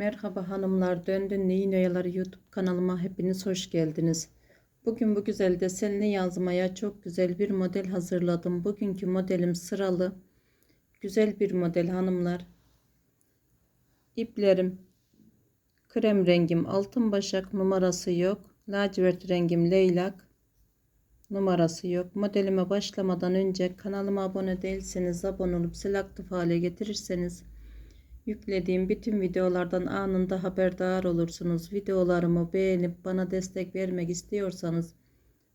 Merhaba hanımlar, Döndün Neyin Oyaları YouTube kanalıma hepiniz hoş geldiniz. Bugün bu güzel desenli yazmaya çok güzel bir model hazırladım. Bugünkü modelim sıralı. Güzel bir model hanımlar. İplerim krem rengim altın başak numarası yok. Lacivert rengim leylak numarası yok. Modelime başlamadan önce kanalıma abone değilseniz abone olup zil aktif hale getirirseniz Yüklediğim bütün videolardan anında haberdar olursunuz. Videolarımı beğenip bana destek vermek istiyorsanız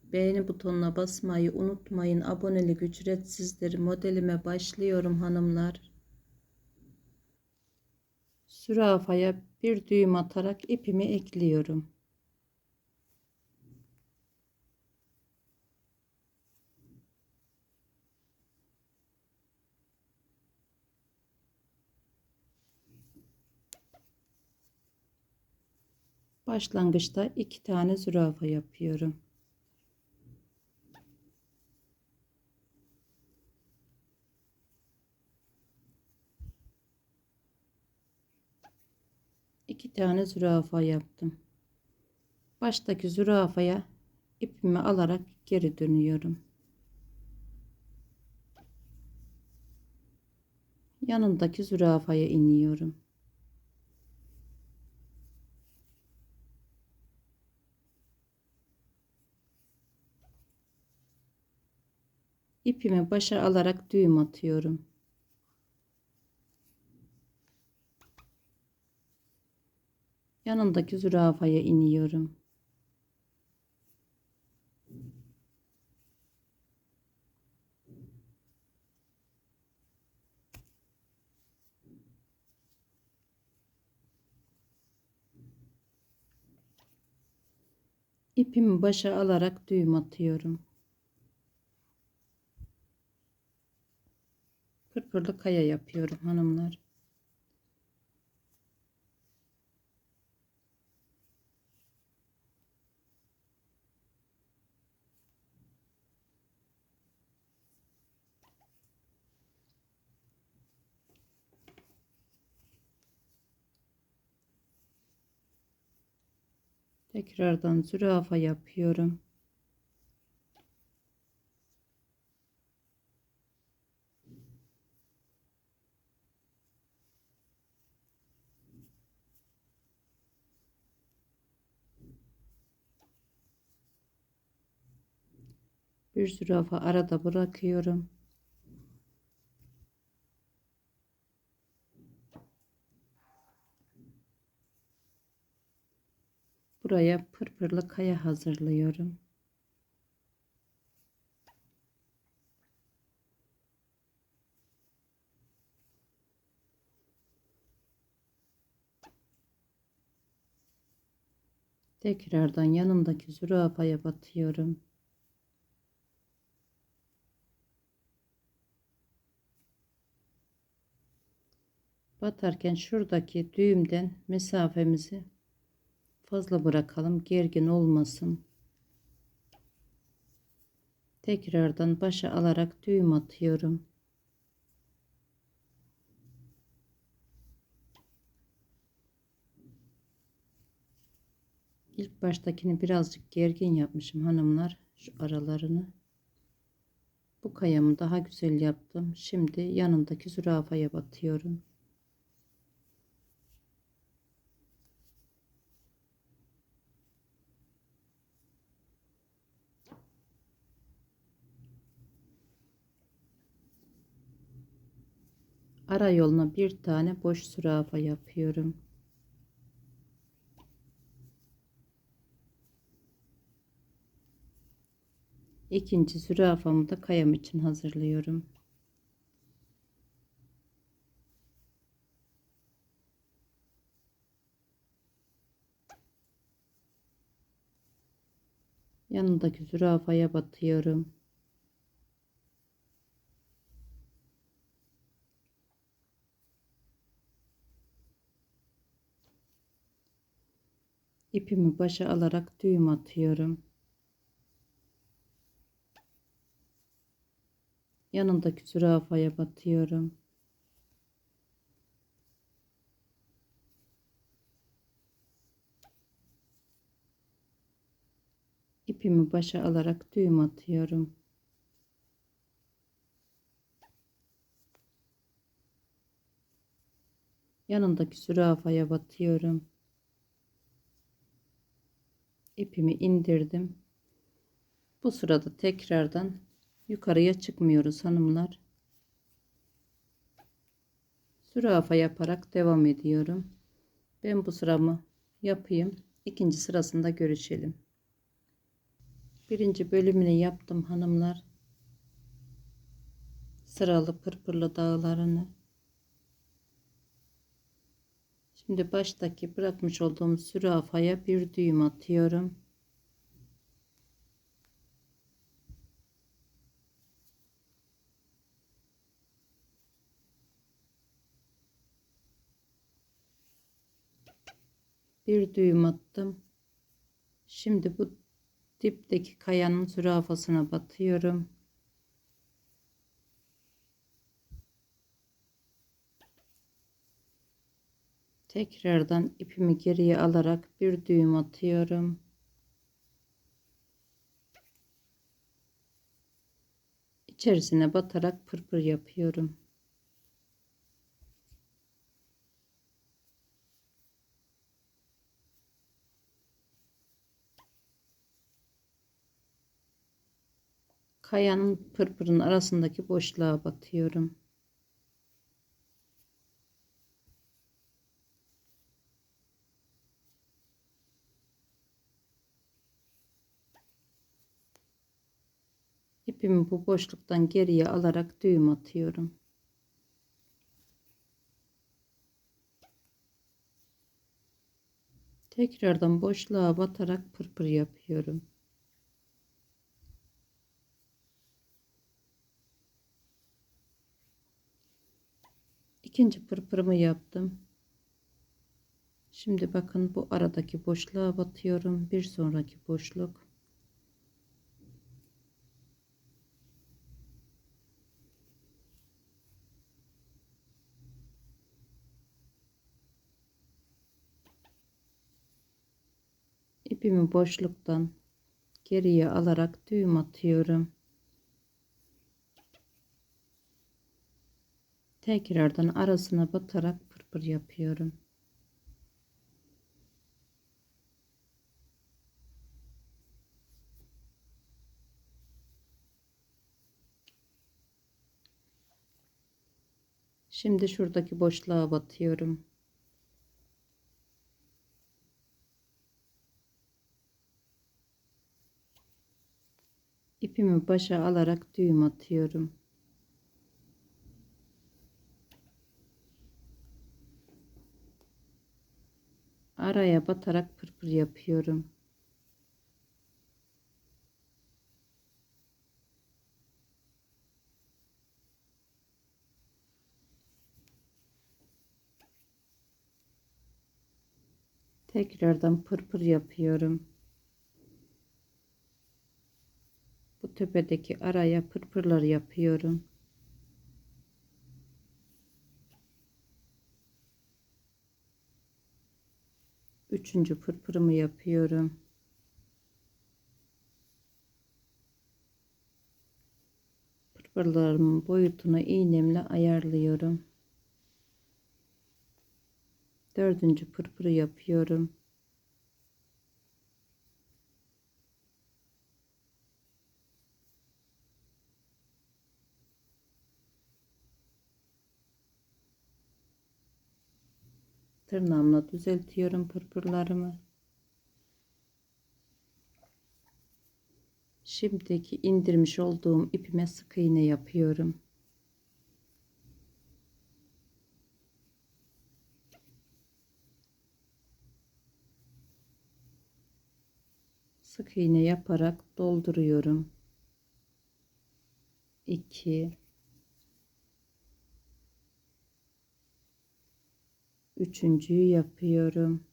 beğeni butonuna basmayı unutmayın. Abonelik ücretsizdir. Modelime başlıyorum hanımlar. Sürafaya bir düğüm atarak ipimi ekliyorum. Başlangıçta iki tane zürafa yapıyorum. İki tane zürafa yaptım. Baştaki zürafaya ipimi alarak geri dönüyorum. Yanındaki zürafaya iniyorum. İpimi başa alarak düğüm atıyorum. Yanındaki zürafaya iniyorum. ipimi başa alarak düğüm atıyorum. Pırpırlı kaya yapıyorum hanımlar. Tekrardan zürafa yapıyorum. Bir zürafa arada bırakıyorum. Buraya pırpırlı kaya hazırlıyorum. Tekrardan yanındaki zürafaya batıyorum. Batarken şuradaki düğümden mesafemizi fazla bırakalım gergin olmasın. Tekrardan başa alarak düğüm atıyorum. İlk baştakini birazcık gergin yapmışım hanımlar şu aralarını. Bu kayamı daha güzel yaptım. Şimdi yanındaki zürafaya batıyorum ara yoluna bir tane boş zürafa yapıyorum. İkinci zürafamı da kayam için hazırlıyorum. Yanındaki zürafaya batıyorum. ipimi başa alarak düğüm atıyorum. Yanındaki zürafaya batıyorum. ipimi başa alarak düğüm atıyorum. Yanındaki zürafaya batıyorum. İpimi indirdim. Bu sırada tekrardan yukarıya çıkmıyoruz hanımlar. Zürafa yaparak devam ediyorum. Ben bu sıramı yapayım. İkinci sırasında görüşelim. Birinci bölümünü yaptım hanımlar. Sıralı pırpırlı dağlarını. Şimdi baştaki bırakmış olduğum zürafaya bir düğüm atıyorum. Bir düğüm attım. Şimdi bu dipteki kayanın zürafasına batıyorum. Tekrardan ipimi geriye alarak bir düğüm atıyorum. İçerisine batarak pırpır yapıyorum. Kayanın pırpırın arasındaki boşluğa batıyorum. İpimi bu boşluktan geriye alarak düğüm atıyorum. Tekrardan boşluğa batarak pırpır yapıyorum. İkinci pırpırımı yaptım. Şimdi bakın bu aradaki boşluğa batıyorum. Bir sonraki boşluk. İpimi boşluktan geriye alarak düğüm atıyorum. Tekrardan arasına batarak pırpır yapıyorum. Şimdi şuradaki boşluğa batıyorum. İpimi başa alarak düğüm atıyorum. Araya batarak pırpır yapıyorum. Tekrardan pırpır yapıyorum. bu tepedeki araya pırpırlar yapıyorum. Üçüncü pırpırımı yapıyorum. Pırpırlarımın boyutunu iğnemle ayarlıyorum. Dördüncü pırpırı yapıyorum. Tırnağımla düzeltiyorum pırpırlarımı. Şimdiki indirmiş olduğum ipime sık iğne yapıyorum. Sık iğne yaparak dolduruyorum. 2 üçüncüyü yapıyorum.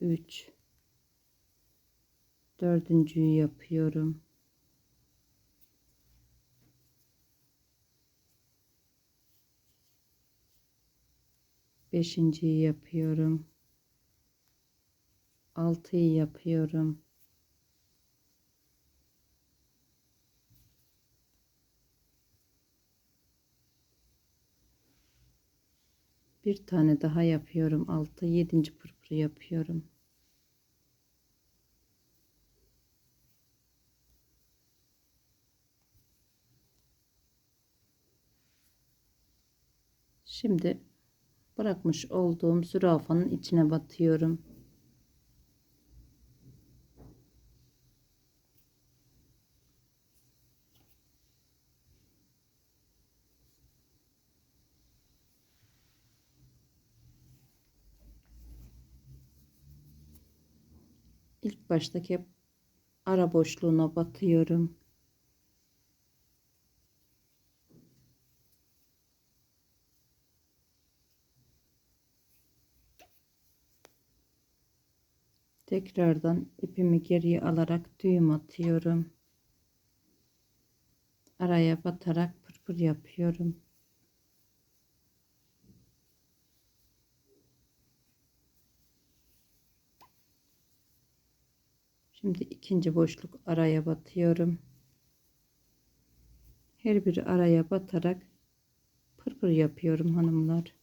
3 dördüncüyü yapıyorum. Beşinciyi yapıyorum. Altıyı yapıyorum. Bir tane daha yapıyorum. 6 7. pırpırı yapıyorum. Şimdi bırakmış olduğum zürafanın içine batıyorum. İlk baştaki ara boşluğuna batıyorum. Tekrardan ipimi geriye alarak düğüm atıyorum. Araya batarak pırpır yapıyorum. Şimdi ikinci boşluk araya batıyorum. Her bir araya batarak pırpır yapıyorum hanımlar.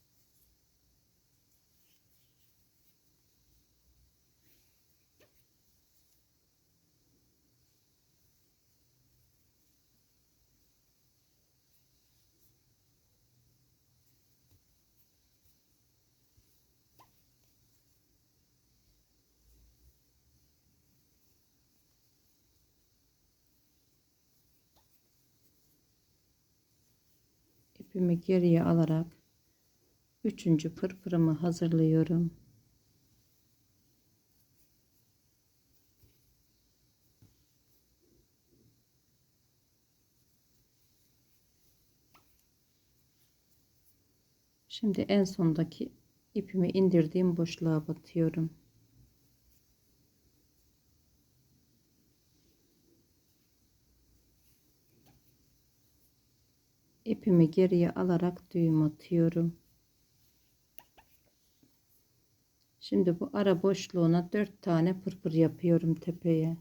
İpimi geriye alarak üçüncü pırpırımı hazırlıyorum. Şimdi en sondaki ipimi indirdiğim boşluğa batıyorum. İpimi geriye alarak düğüm atıyorum. Şimdi bu ara boşluğuna 4 tane pırpır yapıyorum tepeye.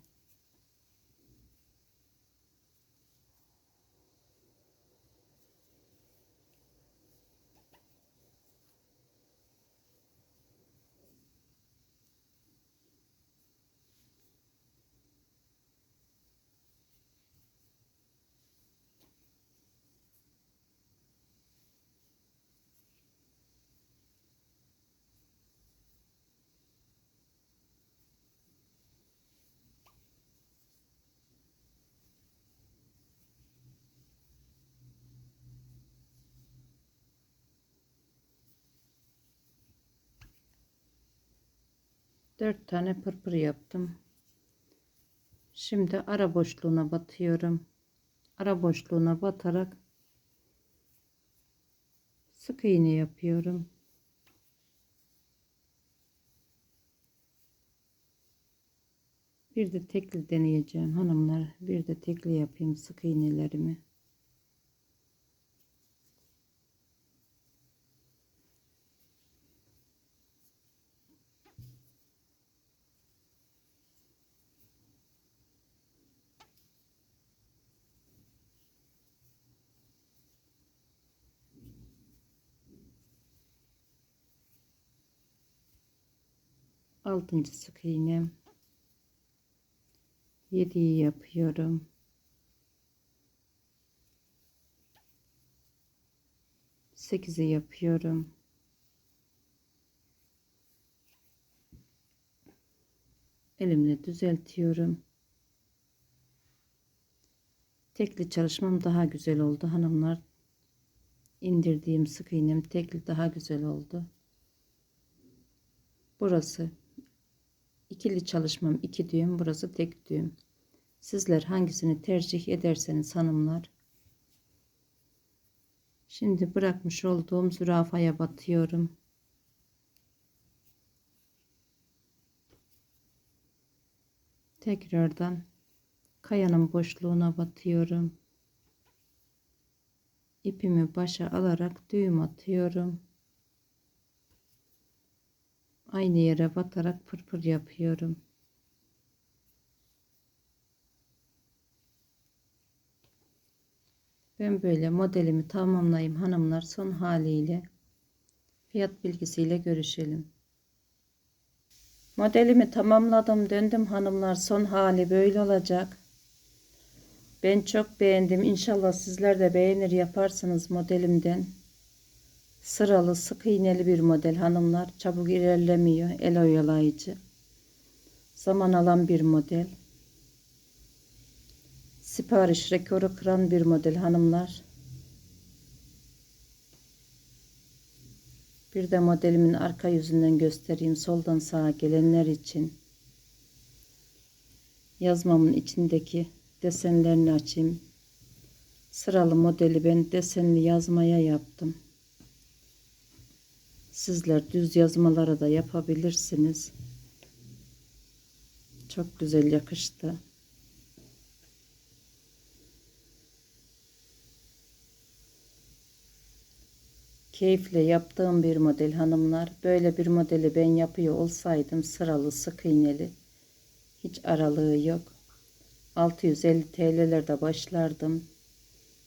Dört tane pırpır yaptım. Şimdi ara boşluğuna batıyorum. Ara boşluğuna batarak sık iğne yapıyorum. Bir de tekli deneyeceğim hanımlar. Bir de tekli yapayım sık iğnelerimi. Altıncı sık iğnem. 7'yi yapıyorum. Sekizi yapıyorum. Elimle düzeltiyorum. Tekli çalışmam daha güzel oldu hanımlar. İndirdiğim sık iğnem tekli daha güzel oldu. Burası ikili çalışmam iki düğüm burası tek düğüm. Sizler hangisini tercih ederseniz hanımlar? Şimdi bırakmış olduğum zürafaya batıyorum. Tekrardan kayanın boşluğuna batıyorum. İpimi başa alarak düğüm atıyorum aynı yere batarak pırpır yapıyorum. Ben böyle modelimi tamamlayayım hanımlar son haliyle. Fiyat bilgisiyle görüşelim. Modelimi tamamladım döndüm hanımlar son hali böyle olacak. Ben çok beğendim. İnşallah sizler de beğenir yaparsınız modelimden. Sıralı sık iğneli bir model hanımlar. Çabuk ilerlemiyor. El oyalayıcı. Zaman alan bir model. Sipariş rekoru kıran bir model hanımlar. Bir de modelimin arka yüzünden göstereyim. Soldan sağa gelenler için. Yazmamın içindeki desenlerini açayım. Sıralı modeli ben desenli yazmaya yaptım. Sizler düz yazmalara da yapabilirsiniz. Çok güzel yakıştı. Keyifle yaptığım bir model hanımlar. Böyle bir modeli ben yapıyor olsaydım sıralı sık iğneli. Hiç aralığı yok. 650 TL'lerde başlardım.